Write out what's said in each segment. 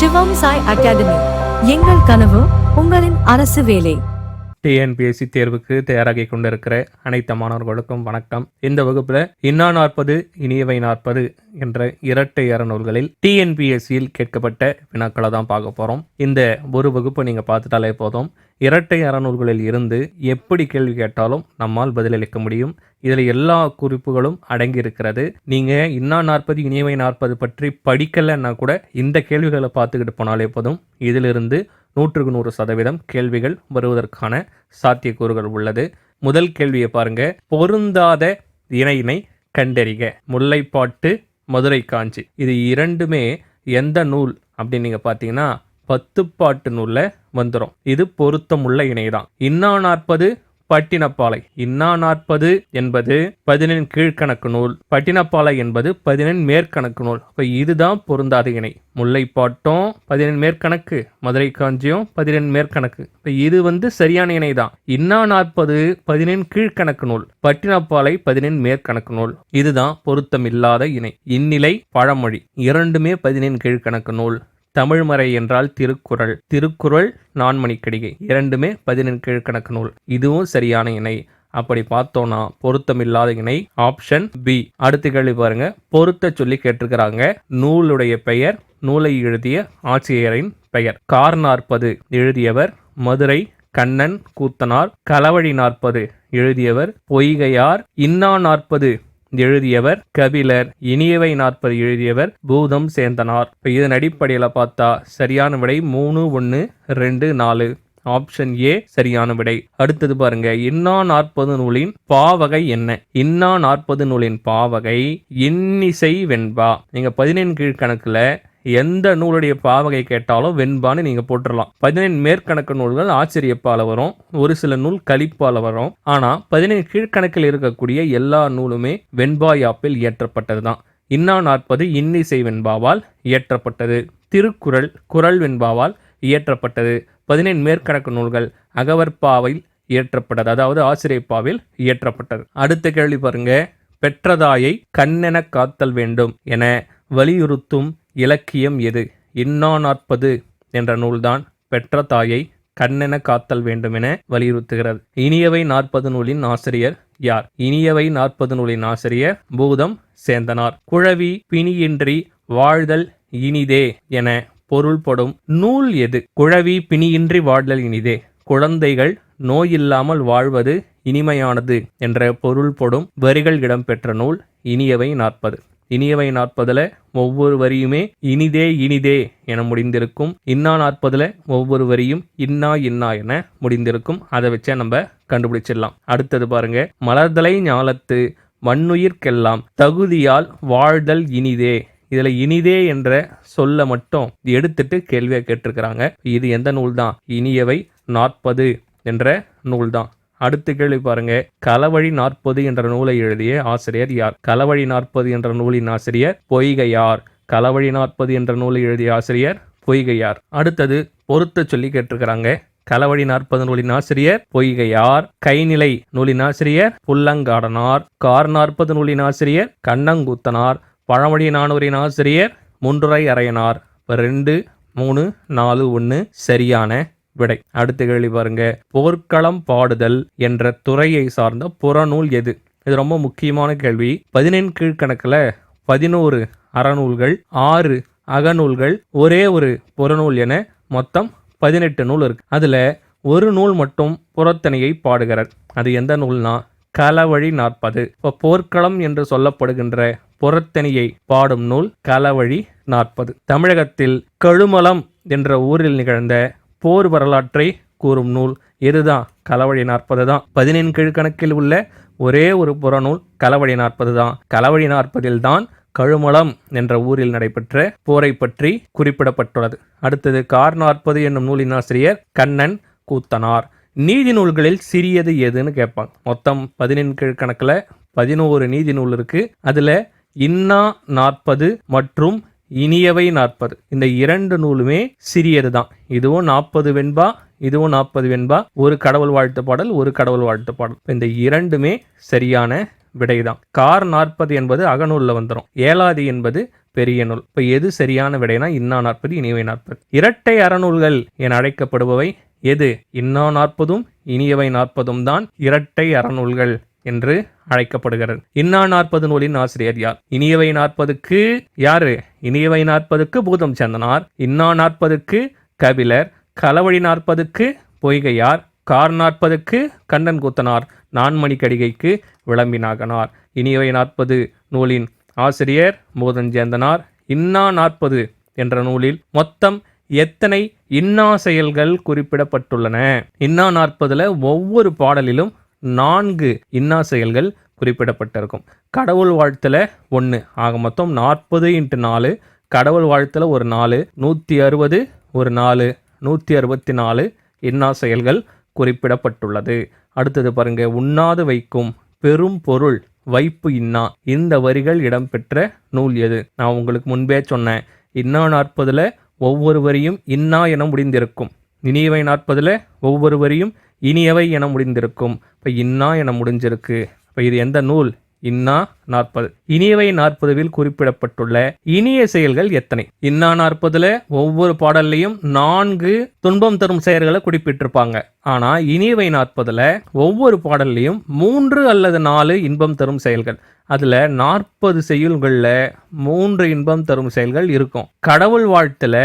சிவம் Sai academy. எங்கள் கனவு உங்களின் அரசு வேலை. டிஎன்பிஎஸ்சி தேர்வுக்கு தயாராகி கொண்டிருக்கிற அனைத்து மாணவர்களுக்கும் வணக்கம். இந்த வகுப்புல இன்னா நாற்பது இனியவை நாற்பது என்ற இரட்டை அறநூல்களில் டிஎன்பிஎஸ்சியில் கேட்கப்பட்ட வினாக்களை தான் பார்க்க போறோம். இந்த ஒரு வகுப்பு நீங்க பார்த்துட்டாலே போதும். இரட்டை அறநூல்களில் இருந்து எப்படி கேள்வி கேட்டாலும் நம்மால் பதிலளிக்க முடியும். இதில் எல்லா குறிப்புகளும் அடங்கியிருக்கிறது. நீங்கள் இன்னா நாற்பது இனியவை நாற்பது பற்றி படிக்கலைன்னா கூட இந்த கேள்விகளை பார்த்துக்கிட்டு போனாலே போதும். இதிலிருந்து நூற்றுக்கு நூறு சதவீதம் கேள்விகள் வருவதற்கான சாத்தியக்கூறுகள் உள்ளது. முதல் கேள்வியை பாருங்க. பொருந்தாத இணையினை கண்டறிக. முல்லைப்பாட்டு மதுரை காஞ்சி. இது இரண்டுமே எந்த நூல் அப்படின்னு நீங்கள் பார்த்தீங்கன்னா பத்துப்பாட்டு நூல்ல வந்துடும் இது பொருத்தமுள்ள இணை தான் இன்னா நாற்பது பட்டினப்பாலை. இன்னா நாற்பது என்பது பதினெண் கீழ்கணக்கு நூல். பட்டினப்பாலை என்பது பதினெண் மேற்கணக்கு நூல். அப்ப இதுதான் பொருந்தாத இணை. முல்லைப்பாட்டும் பதினெண் மேற்கணக்கு. மதுரை காஞ்சியும் பதினெண் மேற்கணக்கு. இப்ப இது வந்து சரியான இணை தான் இன்னா நாற்பது பதினெண் கீழ்கணக்கு நூல். பட்டினப்பாலை பதினெண் மேற்கணக்கு நூல். இதுதான் பொருத்தமில்லாத இணை. இந்நிலை பழமொழி. இரண்டுமே பதினெண் கீழ்கணக்கு நூல். தமிழ்மறை என்றால் திருக்குறள். திருக்குறள் நான்மணிக்கடிகை. இரண்டுமே பதினெண் கிழக்கணக்கு நூல். இதுவும் சரியான இணை. அப்படி பார்த்தோம்னா பொருத்தமில்லாத இணை. ஆப்ஷன் பி அடுத்த கேள்வி பாருங்க. பொருத்த சொல்லி கேட்டிருக்கிறாங்க. நூலுடைய பெயர் நூலை எழுதிய ஆட்சியரின் பெயர். கார் நாற்பது எழுதியவர் மதுரை கண்ணன் கூத்தனார். களவழி நாற்பது எழுதியவர் பொய்கையார். இன்னா நாற்பது எழுதியவர் கபிலர். இனியவை நாற்பது எழுதியவர் பூதம் சேந்தனார். இப்போ இதன் அடிப்படையில் பார்த்தா சரியான விடை மூணு ஒன்று ரெண்டு நாலு. ஆப்ஷன் ஏ சரியான விடை. அடுத்தது பாருங்க. இன்னா நாற்பது நூலின் பாவகை என்ன? இன்னா நாற்பது நூலின் பாவகை இன்னிசை வெண்பா. நீங்க பதினெண் கீழ்கணக்குல எந்த நூலுடைய பாவகை கேட்டாலும் வெண்பான்னு நீங்கள் போட்டுடலாம் பதினேழு மேற்கணக்கு நூல்கள் ஆச்சரியப்பால் வரும். ஒரு சில நூல் கழிப்பால் வரும். ஆனால் பதினேழு கீழ்கணக்கில் இருக்கக்கூடிய எல்லா நூலுமே வெண்பா யாப்பில் இயற்றப்பட்டது தான் இன்னா நாற்பது இன்னிசை வெண்பாவால் இயற்றப்பட்டது. திருக்குறள் குறள் வெண்பாவால் இயற்றப்பட்டது. பதினேழு மேற்கணக்கு நூல்கள் அகவற்பாவில் இயற்றப்பட்டது. அதாவது ஆசிரியப்பாவில் இயற்றப்பட்டது. அடுத்த கேள்வி பாருங்க. பெற்றதாயை கண்ணென காத்தல் வேண்டும் என வலியுறுத்தும் இலக்கியம் எது? இன்னா நாற்பது என்ற நூல்தான் பெற்ற தாயை கண்ணென காத்தல் வேண்டுமென வலியுறுத்துகிறது. இனியவை நாற்பது நூலின் ஆசிரியர் யார்? இனியவை நாற்பது நூலின் ஆசிரியர் பூதம் சேந்தனார். குழவி பிணியின்றி வாழ்தல் இனிதே என பொருள்படும் நூல் எது? குழவி பிணியின்றி வாழ்தல் இனிதே. குழந்தைகள் நோயில்லாமல் வாழ்வது இனிமையானது என்ற பொருள்படும் வரிகள் இடம்பெற்ற நூல் இனியவை நாற்பது. இனியவை நாற்பதில் ஒவ்வொரு வரியுமே இனிதே இனிதே என முடிந்திருக்கும். இன்னா நாற்பதில் ஒவ்வொரு வரியும் இன்னா இன்னா என முடிந்திருக்கும். அதை வச்சே நம்ம கண்டுபிடிச்சிடலாம். அடுத்தது பாருங்க. மலர்தலை ஞாலத்து மண்ணுயிர்க்கெல்லாம் தகுதியால் வாழ்தல் இனிதே. இதில் இனிதே என்ற சொல்ல மட்டும் எடுத்துட்டு கேள்வியை கேட்டிருக்கிறாங்க. இது எந்த நூல் தான் இனியவை நாற்பது என்ற நூல் தான் அடுத்த கேள்வி பாருங்க. களவழி நாற்பது என்ற நூலை எழுதிய ஆசிரியர் யார்? களவழி நாற்பது என்ற நூலின் ஆசிரியர் பொய்கையார் களவழி நாற்பது என்ற நூலை எழுதிய ஆசிரியர் பொய்கையார் அடுத்தது பொருத்த சொல்லி கேட்டிருக்கிறாங்க. களவழி நாற்பது நூலின் ஆசிரியர் பொய்கையார் கைநிலை நூலின் ஆசிரியர் புல்லங்காடனார். கார் நாற்பது நூலின் ஆசிரியர் கண்ணங்கூத்தனார். பழமொழி நானூரின் ஆசிரியர் முன்றுரை அறையனார். ரெண்டு மூணு நாலு ஒன்று சரியான விடை. அடுத்த கேள்வி பாருங்க. போர்க்களம் பாடுதல் என்ற துறையை சார்ந்த புறநூல் எது? இது ரொம்ப முக்கியமான கேள்வி. பதினெண் கீழ்கணக்கில் பதினோரு அறநூல்கள் ஆறு அகநூல்கள் ஒரே ஒரு புறநூல் என மொத்தம் பதினெட்டு நூல் இருக்கு. அதில் ஒரு நூல் மட்டும் புறத்தனையை பாடுகிறார் அது எந்த நூல்னா களவழி நாற்பது இப்போ போர்க்களம் என்று சொல்லப்படுகின்ற புறத்தனியை பாடும் நூல் களவழி நாற்பது தமிழகத்தில் கழுமலம் என்ற ஊரில் நிகழ்ந்த போர் வரலாற்றை கூறும் நூல் இதுதான் களவழி நாற்பது தான். பதினெண் கீழ்கணக்கில் உள்ள ஒரே ஒரு புறநூல் களவழி நாற்பது தான். களவழி நாற்பதில் தான் கழுமலம் என்ற ஊரில் நடைபெற்ற போரை பற்றி குறிப்பிடப்பட்டுள்ளது. அடுத்தது கார் நாற்பது என்னும் நூலின் ஆசிரியர் கண்ணன் கூத்தனார். நீதி நூல்களில் சிறியது எதுன்னு கேட்பாங்க. மொத்தம் பதினெண் கீழ்கணக்கில் பதினோரு நீதி நூல் இருக்கு. அதுல இன்னா நாற்பது மற்றும் இனியவை நாற்பது. இந்த இரண்டு நூலுமே சிறியது தான் இதுவும் நாற்பது வெண்பா இதுவும் நாற்பது வெண்பா. ஒரு கடவுள் வாழ்த்து பாடல் ஒரு கடவுள் வாழ்த்து பாடல். இந்த இரண்டுமே சரியான விடைதான். கார் நாற்பது என்பது அகநூலில் வந்துடும் ஏலாதி என்பது பெரிய நூல். இப்போ எது சரியான விடைனா இன்னா நாற்பது இனியவை நாற்பது. இரட்டை அறநூல்கள் என அழைக்கப்படுபவை எது? இன்னா நாற்பதும் இனியவை நாற்பதும் தான் இரட்டை அறநூல்கள். என்று அழைக்கப்படுகிறது. இன்னா நாற்பது நூலின் ஆசிரியர் யார்? இனியவை நாற்பதுக்கு யாரு? இனியவை நாற்பதுக்கு பூதம் சேர்ந்தனார் இன்னா நாற்பதுக்கு கபிலர். களவழி நாற்பதுக்கு பொய்கையார். கார் நாற்பதுக்கு கண்ணன் கூத்தனார். நான்மணி கடிகைக்கு விளம்பினாகனார். இனியவை நாற்பது நூலின் ஆசிரியர் பூதஞ்சேந்தனார் இன்னா நாற்பது என்ற நூலில் மொத்தம் எத்தனை இன்னா செயல்கள் குறிப்பிடப்பட்டுள்ளன? இன்னா நாற்பதுல ஒவ்வொரு பாடலிலும் நான்கு இன்னா செயல்கள் குறிப்பிடப்பட்டிருக்கும். கடவுள் வாழ்த்தில் ஒன்று ஆக மொத்தம் நாற்பது இன்ட்டு நாலு. கடவுள் வாழ்த்துல ஒரு நாலு. நூற்றி அறுபது ஒரு நாலு. நூற்றி அறுபத்தி நாலு இன்னா செயல்கள் குறிப்பிடப்பட்டுள்ளது. அடுத்தது பாருங்க. உண்ணாது வைக்கும். பெரும் பொருள். வைப்பு இன்னா. இந்த வரிகள் இடம்பெற்ற நூல் எது? நான் உங்களுக்கு முன்பே சொன்னேன். இன்னா நாற்பதில் ஒவ்வொரு வரியும் இன்னா என முடிந்திருக்கும். நினைவை நாற்பதில் ஒவ்வொரு வரியும் இனியவை என முடிந்திருக்கும். இப்போ இன்னா என முடிஞ்சிருக்கு. இப்போ இது எந்த நூல்? இன்னா நாற்பது. இனியவை நாற்பதுவில் குறிப்பிடப்பட்டுள்ள இனிய செயல்கள் எத்தனை? இன்னா நாற்பதுல ஒவ்வொரு பாடல்லையும் நான்கு துன்பம் தரும் செயல்களை குறிப்பிட்டிருப்பாங்க. ஆனா இனியவை நாற்பதுல ஒவ்வொரு பாடல்லையும் மூன்று அல்லது நாலு இன்பம் தரும் செயல்கள். அதில் நாற்பது செயல்களில் மூன்று இன்பம் தரும் செயல்கள் இருக்கும். கடவுள் வாழ்த்துல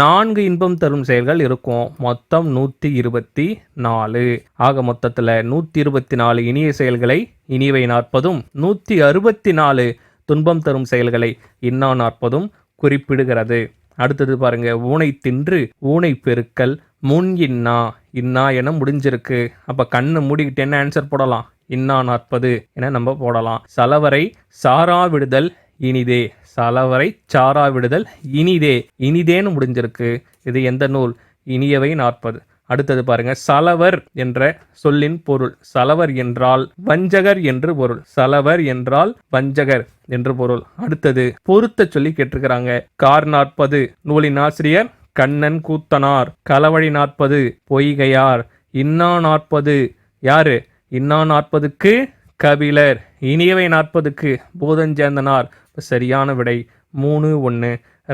நான்கு இன்பம் தரும் செயல்கள் இருக்கும். மொத்தம் நூற்றி இருபத்தி நாலு. ஆக மொத்தத்தில் நூற்றி இருபத்தி நாலு இனிய செயல்களை இனியவை நாற்பதும் நூற்றி அறுபத்தி நாலு துன்பம் தரும் செயல்களை இன்னா நாற்பதும் குறிப்பிடுகிறது. அடுத்தது பாருங்க ஊனை தின்று ஊனை பெருக்கல் முன் இன்னா இன்னா என முடிஞ்சிருக்கு. அப்போ கண்ணு மூடிக்கிட்டு என்ன ஆன்சர் போடலாம்? இன்னா நாற்பது என நம்ம போடலாம். சலவரை சாரா விடுதல் இனிதே. சலவரை சாரா விடுதல் இனிதே. இனிதேன்னு முடிஞ்சிருக்கு. இது எந்த நூல்? இனியவை நாற்பது. அடுத்தது பாருங்க. சலவர் என்ற சொல்லின் பொருள். சலவர் என்றால் வஞ்சகர் என்று பொருள். சலவர் என்றால் வஞ்சகர் என்று பொருள். அடுத்தது பொருத்த சொல்லி கேட்டிருக்கிறாங்க. கார் நாற்பது. நூலின் ஆசிரியர் கண்ணன் கூத்தனார். களவழி நாற்பது. பொய்கையார். இன்னா நாற்பது. யாரு? இன்னா நாற்பதுக்கு கபிலர் இனியவை நாற்பதுக்கு பூதஞ்சேந்தனார் சரியான விடை மூணு ஒன்று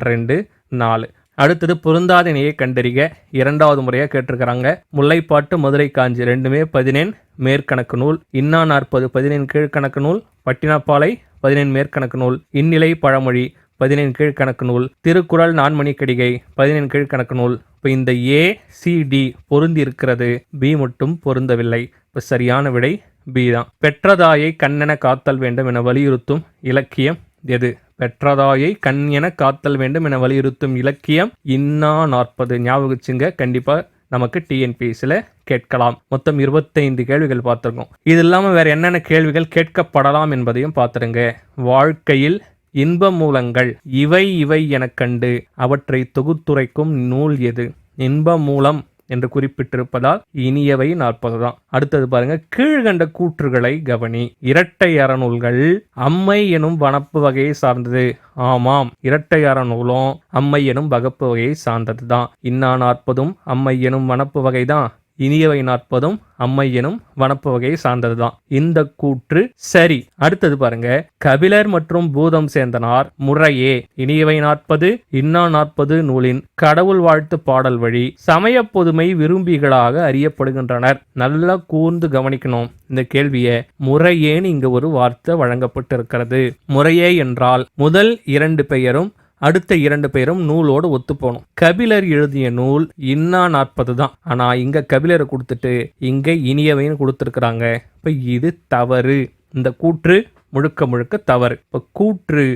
ரெண்டு நாலு. அடுத்தது பொருந்தாத இணையை கண்டறிக. இரண்டாவது முறையாக கேட்டிருக்கிறாங்க. முல்லைப்பாட்டு மதுரை காஞ்சி ரெண்டுமே பதினேன் மேற்கணக்கு நூல். இன்னா நாற்பது பதினேன் கீழ்கணக்கு நூல். பட்டினப்பாலை பதினேன் மேற்கணக்கு நூல். இந்நிலை பழமொழி பதினேன் கீழ்கணக்கு நூல். திருக்குறள் நான்மணி கடிகை பதினேன் கீழ்கணக்கு நூல். இப்போ இந்த ஏ சி டி பொருந்தி இருக்கிறது பி மட்டும் பொருந்தவில்லை. இப்போ சரியான விடை பி தான். பெற்றதாயை கண்ணென காத்தல் வேண்டும் என வலியுறுத்தும் இலக்கியம் எது? பெற்றதாயை கண் என காத்தல் வேண்டும் என வலியுறுத்தும் இலக்கியம் இன்னா நாற்பது. ஞாபகிச்சுங்க கண்டிப்பாக நமக்கு டிஎன்பிஎஸ்சியில் கேட்கலாம். மொத்தம் இருபத்தைந்து கேள்விகள் பார்த்துருக்கோம். இது இல்லாமல் வேறு என்னென்ன கேள்விகள் கேட்கப்படலாம் என்பதையும் பார்த்துருங்க. வாழ்க்கையில் இன்ப மூலங்கள் இவை இவை எனக் கண்டு அவற்றை தொகுத்துரைக்கும் நூல் எது? இன்ப மூலம் என்று குறிப்பிட்டிருப்பதால் இனியவை நாற்பது தான் அடுத்தது பாருங்க கீழ்கண்ட கூற்றுகளை கவனி. இரட்டை அறநூல்கள் அம்மை எனும் வனப்பு வகையை சார்ந்தது. ஆமாம் இரட்டை அறநூலும் அம்மை எனும் வகப்பு வகையை சார்ந்தது தான் இன்னா நாற்பதும் அம்மை எனும் வனப்பு வகை தான் இனியவை நாற்பதும் அம்மை எனும் வனப்பு வகையை சார்ந்ததுதான். இந்த கூற்று சரி. அடுத்தது பாருங்க. கபிலர் மற்றும் பூதம் சேர்ந்தனார் முறையே. இனியவை நாற்பது இன்னா நாற்பது நூலின் கடவுள் வாழ்த்து பாடல் வழி சமய பொதுமை விரும்பிகளாக அறியப்படுகின்றனர். நல்லா கூர்ந்து கவனிக்கணும். இந்த கேள்வியை முறையேன்னு இங்க ஒரு வார்த்தை வழங்கப்பட்டிருக்கிறது. முறையே என்றால் முதல் இரண்டு பெயரும் அடுத்த இரண்டு பேரும் நூலோடு ஒத்துப்போகணும் கபிலர் எழுதிய நூல் இன்னா நாற்பது தான். ஆனால் இங்கே கபிலரை கொடுத்துட்டு இங்கே இனியவைன்னு கொடுத்துருக்குறாங்க. இப்போ இது தவறு. இந்த கூற்று முழுக்க முழுக்க தவறு. இப்போ கூற்று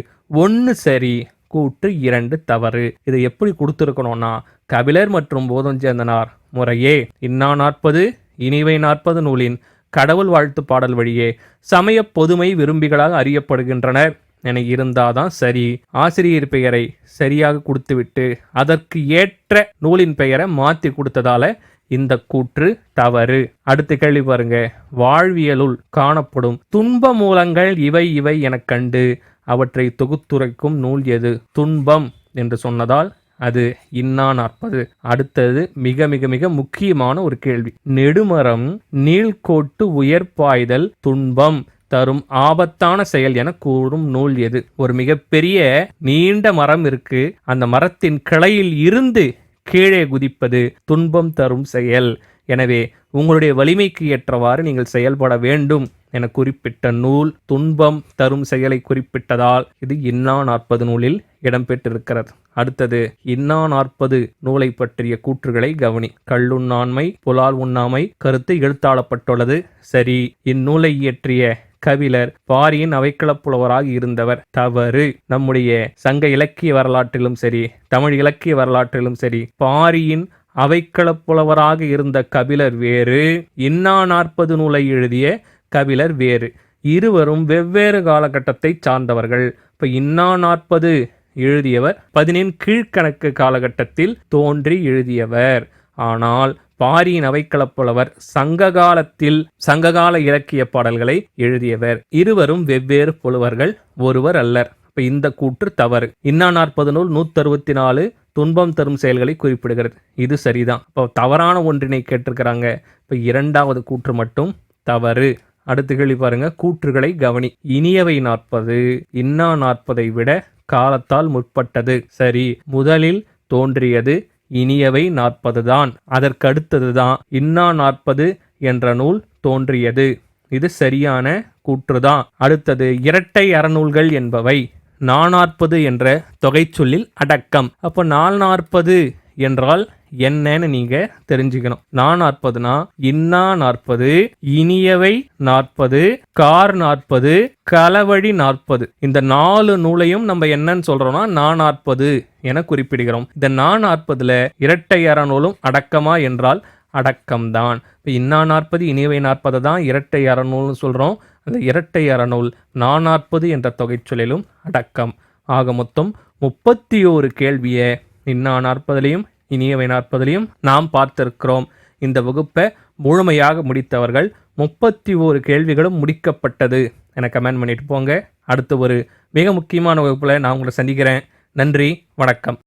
ஒன்று சரி கூற்று இரண்டு தவறு. இதை எப்படி கொடுத்துருக்கணும்னா கபிலர் மற்றும் போதஞ்சேந்தனார் முறையே. இன்னா நாற்பது இனிவை நாற்பது நூலின் கடவுள் வாழ்த்து பாடல் வழியே சமய பொதுமை விரும்பிகளாக அறியப்படுகின்றனர். என இருந்தாதான் சரி. ஆசிரியர் பெயரை சரியாக கொடுத்துவிட்டு அதற்கு ஏற்ற நூலின் பெயரை மாற்றி கொடுத்ததால இந்த கூற்று தவறு. அடுத்த கேள்வி பாருங்க. வாழ்வியலுள் காணப்படும் துன்ப மூலங்கள் இவை இவை எனக் கண்டு அவற்றை தொகுத்துரைக்கும் நூல் எது? துன்பம் என்று சொன்னதால் அது இன்னா நாற்பது அடுத்தது மிக மிக மிக முக்கியமான ஒரு கேள்வி. நெடுமரம் நீள்கோட்டு உயர்பாய்தல் துன்பம். தரும் ஆபத்தான செயல் என கூறும் நூல் எது? ஒரு மிகப்பெரிய நீண்ட மரம் இருக்கு. அந்த மரத்தின் கிளையில் இருந்து கீழே குதிப்பது துன்பம் தரும் செயல். எனவே உங்களுடைய வலிமைக்கு ஏற்றவாறு நீங்கள் செயல்பட வேண்டும் என குறிப்பிட்ட நூல் துன்பம் தரும் செயலை குறிப்பிட்டதால் இது இன்னா நாற்பது நூலில் இடம்பெற்றிருக்கிறது. அடுத்தது இன்னா நாற்பது நூலை பற்றிய கூற்றுகளை கவனி. கள்ளுண்ணாண்மை புலால் உண்ணாமை கருத்து எழுத்தாளப்பட்டுள்ளது. சரி இந்நூலை இயற்றிய கவிழர் பாரியின் அவைக்களப் புலவராக இருந்தவர். தவறு. நம்முடைய சங்க இலக்கிய வரலாற்றிலும் சரி தமிழ் இலக்கிய வரலாற்றிலும் சரி பாரியின் அவைக்களப் புலவராக இருந்த கபிலர் வேறு. இன்னா நாற்பது நூலை எழுதிய கபிலர் வேறு. இருவரும் வெவ்வேறு காலகட்டத்தை சார்ந்தவர்கள். இப்போ இன்னா நாற்பது எழுதியவர் பதினெண் கீழ்கணக்கு காலகட்டத்தில் தோன்றி எழுதியவர். ஆனால் பாரியின் அவைக்களப்புலவர் சங்ககாலத்தில் சங்ககால இலக்கிய பாடல்களை எழுதியவர். இருவரும் வெவ்வேறு புலவர்கள் ஒருவர் அல்லர். இப்போ இந்த கூற்று தவறு. இன்னா நாற்பது நூல் நூற்றறுபத்தி நாலு துன்பம் தரும் செயல்களை குறிப்பிடுகிறது. இது சரிதான். இப்போ தவறான ஒன்றினை கேட்டிருக்கிறாங்க. இப்போ இரண்டாவது கூற்று மட்டும் தவறு. அடுத்து கேள்வி பாருங்க. கூற்றுகளை கவனி. இனியவை நாற்பது இன்னா நாற்பதை விட காலத்தால் முற்பட்டது. சரி முதலில் தோன்றியது இனியவை நாற்பது தான் அதற்கடுத்ததுதான் இன்னா நாற்பது என்ற நூல் தோன்றியது. இது சரியான கூற்றுதான். அடுத்தது இரட்டை அறநூல்கள் என்பவை. நானாற்பது என்ற தொகைச்சொல்லில் அடக்கம். அப்போ நால் நாற்பது என்றால் என்னன்னு நீங்க தெரிஞ்சுக்கணும். நான் நாற்பதுனா இன்னா நாற்பது இனியவை நாற்பது கார் நாற்பது களவழி நாற்பது. இந்த நாலு நூலையும் நம்ம என்னன்னு சொல்றோம்னா நான் நாற்பது. என குறிப்பிடுகிறோம். இந்த நான் நாற்பதுல இரட்டை அறநூலும் அடக்கமா என்றால் அடக்கம்தான். இப்போ இன்னா நாற்பது இனியவை நாற்பது தான் இரட்டை அறநூல்னு சொல்கிறோம் அந்த இரட்டை அறநூல் நான் நாற்பது என்ற தொகைச்சொலிலும் அடக்கம். ஆக மொத்தம் முப்பத்தி ஓரு கேள்வியை இன்னா நாற்பதுலேயும் இனியவை நாற்பதுலேயும் நாம் பார்த்திருக்கிறோம். இந்த வகுப்பை முழுமையாக முடித்தவர்கள் முப்பத்தி ஓரு கேள்விகளும் முடிக்கப்பட்டது. என கமெண்ட் பண்ணிட்டு போங்க. அடுத்து ஒரு மிக முக்கியமான வகுப்பில் நான் உங்களை சந்திக்கிறேன். நன்றி வணக்கம்.